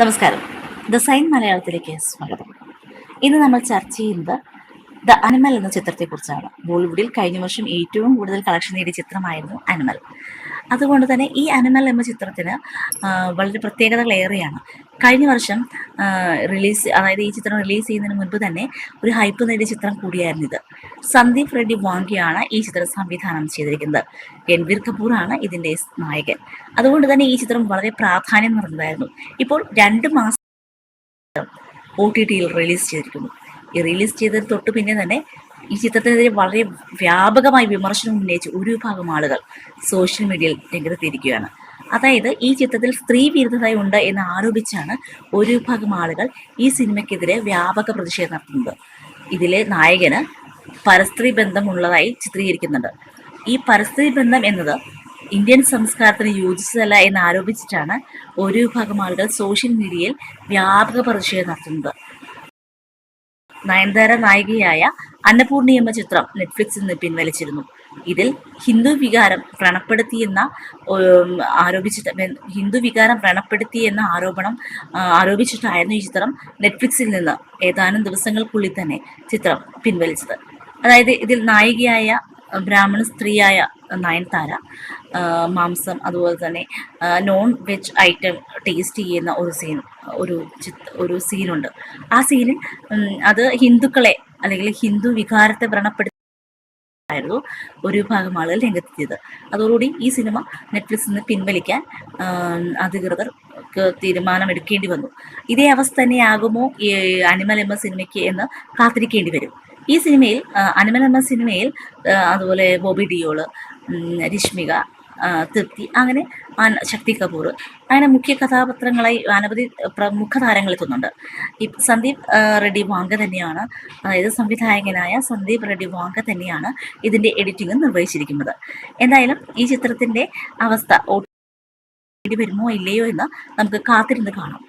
നമസ്കാരം. The sign മലയാളത്തിലേക്ക് സ്വാഗതം. ഇന്ന് നമ്മൾ ചർച്ച ചെയ്യുന്നത് ദ അനിമൽ എന്ന ചിത്രത്തെക്കുറിച്ചാണ് ബോളിവുഡിൽ കഴിഞ്ഞ വർഷം ഏറ്റവും കൂടുതൽ കളക്ഷൻ നേടിയ ചിത്രമായിരുന്നു അനിമൽ. അതുകൊണ്ട് തന്നെ ഈ അനിമൽ എന്ന ചിത്രത്തിന് വളരെ പ്രത്യേകതകൾ ഏറെയാണ്. കഴിഞ്ഞ വർഷം റിലീസ് അതായത് ഈ ചിത്രം റിലീസ് ചെയ്യുന്നതിന് മുൻപ് തന്നെ ഒരു ഹൈപ്പ് നേടിയ ചിത്രം കൂടിയായിരുന്നു ഇത്. സന്ദീപ് റെഡ്ഡി വാങ്കിയാണ് ഈ ചിത്രം സംവിധാനം ചെയ്തിരിക്കുന്നത്. രൺവീർ കപൂറാണ് ഇതിന്റെ നായകൻ. അതുകൊണ്ട് തന്നെ ഈ ചിത്രം വളരെ പ്രാധാന്യം നിറഞ്ഞതായിരുന്നു. ഇപ്പോൾ രണ്ട് മാസം ഒ ടി ടിയിൽ റിലീസ് ചെയ്തിരിക്കുന്നു. ഈ റിലീസ് ചെയ്തതിന് തൊട്ട് പിന്നെ തന്നെ ഈ ചിത്രത്തിനെതിരെ വളരെ വ്യാപകമായി വിമർശനം ഉന്നയിച്ച് ഒരു വിഭാഗം ആളുകൾ സോഷ്യൽ മീഡിയയിൽ രംഗത്തെത്തിയിരിക്കുകയാണ്. അതായത് ഈ ചിത്രത്തിൽ സ്ത്രീ വിരുദ്ധതയുണ്ട് എന്ന് ആരോപിച്ചാണ് ഒരു വിഭാഗം ആളുകൾ ഈ സിനിമയ്ക്കെതിരെ വ്യാപക പ്രതിഷേധം നടത്തുന്നത്. ഇതിലെ നായകന് പരസ്ത്രീ ബന്ധമുള്ളതായി ചിത്രീകരിക്കുന്നുണ്ട്. ഈ പരസ്ത്രീ ബന്ധം എന്നത് ഇന്ത്യൻ സംസ്കാരത്തിന് യോജിച്ചതല്ല എന്ന് ആരോപിച്ചിട്ടാണ് ഒരു വിഭാഗം ആളുകൾ സോഷ്യൽ മീഡിയയിൽ വ്യാപക പ്രതിഷേധം നടത്തുന്നത്. നയൻതാര നായികയായ അന്നപൂർണി എന്ന ചിത്രം നെറ്റ്ഫ്ലിക്സിൽ നിന്ന് പിൻവലിച്ചിരുന്നു. ഇതിൽ ഹിന്ദു വികാരം വ്രണപ്പെടുത്തിയെന്ന ആരോപിച്ചിട്ട് ഹിന്ദു വികാരം വ്രണപ്പെടുത്തിയെന്ന ആരോപണം ആരോപിച്ചിട്ടായിരുന്നു ഈ ചിത്രം നെറ്റ്ഫ്ലിക്സിൽ നിന്ന് ഏതാനും ദിവസങ്ങൾക്കുള്ളിൽ തന്നെ ചിത്രം പിൻവലിച്ചത്. അതായത് ഇതിൽ നായികയായ ബ്രാഹ്മണ സ്ത്രീയായ നയൻതാര മാംസം അതുപോലെ തന്നെ നോൺ വെജ് ഐറ്റം ടേസ്റ്റ് ചെയ്യുന്ന ഒരു സീൻ ഒരു ചിത് ഒരു സീനുണ്ട് ആ സീനിൽ അത് ഹിന്ദുക്കളെ അല്ലെങ്കിൽ ഹിന്ദു വികാരത്തെ വ്രണപ്പെടുത്തായിരുന്നു ഒരു വിഭാഗം ആളുകൾ രംഗത്തെത്തിയത്. അതോടുകൂടി ഈ സിനിമ നെറ്റ്ഫ്ലിക്സിൽ നിന്ന് പിൻവലിക്കാൻ ആ, അധികൃതർക്ക് തീരുമാനമെടുക്കേണ്ടി വന്നു. ഇതേ അവസ്ഥ തന്നെയാകുമോ അനിമൽ എന്ന സിനിമയ്ക്ക് എന്ന് കാത്തിരിക്കേണ്ടി വരും. ഈ സിനിമയിൽ അനിമൽ എന്ന സിനിമയിൽ അതുപോലെ ബോബി ഡിയോൾ രശ്മിക തൃപ്തി അങ്ങനെ ശക്തി കപൂർ അങ്ങനെ മുഖ്യ കഥാപാത്രങ്ങളായി അനവധി പ്രമുഖ താരങ്ങൾ എത്തുന്നുണ്ട്. ഈ സന്ദീപ് റെഡ്ഡി വാങ്ക തന്നെയാണ് അതായത് സംവിധായകനായ സന്ദീപ് റെഡ്ഡി വാങ്ക തന്നെയാണ് ഇതിന്റെ എഡിറ്റിംഗ് നിർവഹിച്ചിരിക്കുന്നത്. എന്തായാലും ഈ ചിത്രത്തിന്റെ അവസ്ഥ വരുമോ ഇല്ലയോ എന്ന് നമുക്ക് കാത്തിരുന്ന് കാണാം.